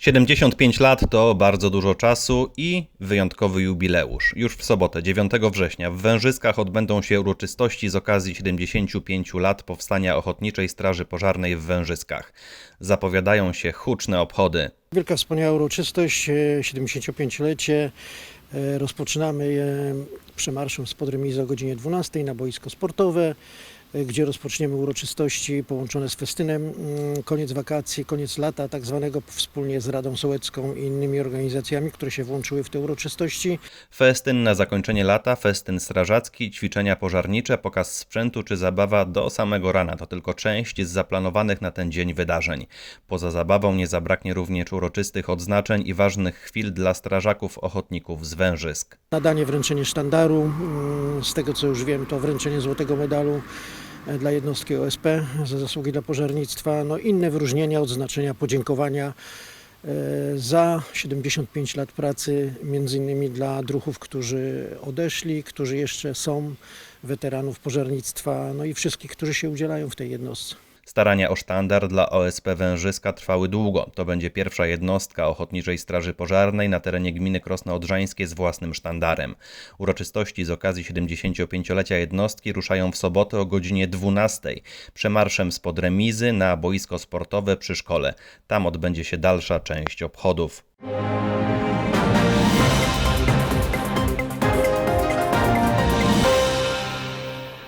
75 lat to bardzo dużo czasu i wyjątkowy jubileusz. Już w sobotę, 9 września, w Wężyskach odbędą się uroczystości z okazji 75 lat powstania Ochotniczej Straży Pożarnej w Wężyskach. Zapowiadają się huczne obchody. Wielka, wspaniała uroczystość, e, 75-lecie. E, Rozpoczynamy je przemarszem spod remizy o godzinie 12 na boisko sportowe, e, gdzie rozpoczniemy uroczystości połączone z festynem. Mm, Koniec wakacji, koniec lata, tak zwanego wspólnie z Radą Sołecką i innymi organizacjami, które się włączyły w te uroczystości. Festyn na zakończenie lata, festyn strażacki, ćwiczenia pożarnicze, pokaz sprzętu czy zabawa do samego rana to tylko część z zaplanowanych na ten dzień wydarzeń. Poza zabawą nie zabraknie również uroczystych odznaczeń i ważnych chwil dla strażaków ochotników z Wężysk. Nadanie, wręczenie sztandaru, mm, z tego co już wiem, to wręczenie złotego medalu dla jednostki OSP za zasługi dla pożarnictwa, no inne wyróżnienia, odznaczenia, podziękowania e, za 75 lat pracy, między innymi dla druhów, którzy odeszli, którzy jeszcze są, weteranów pożarnictwa, no i wszystkich, którzy się udzielają w tej jednostce. Starania o sztandar dla OSP Wężyska trwały długo. To będzie pierwsza jednostka Ochotniczej Straży Pożarnej na terenie gminy Krosno Odrzańskie z własnym sztandarem. Uroczystości z okazji 75-lecia jednostki ruszają w sobotę o godzinie 12. Przemarszem spod remizy na boisko sportowe przy szkole. Tam odbędzie się dalsza część obchodów.